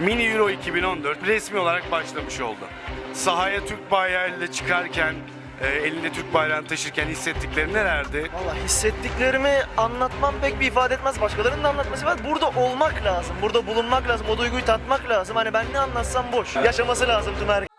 Mini Euro 2014 resmi olarak başlamış oldu. Sahaya Türk bayrağıyla çıkarken, e, elinde Türk bayrağını taşırken hissettikleri nelerdi? Valla hissettiklerimi anlatmam pek bir ifade etmez. Başkalarının da anlatması var. Burada olmak lazım. Burada bulunmak lazım. O duyguyu tatmak lazım. Hani ben ne anlatsam boş. Yaşaması lazım tüm herkes.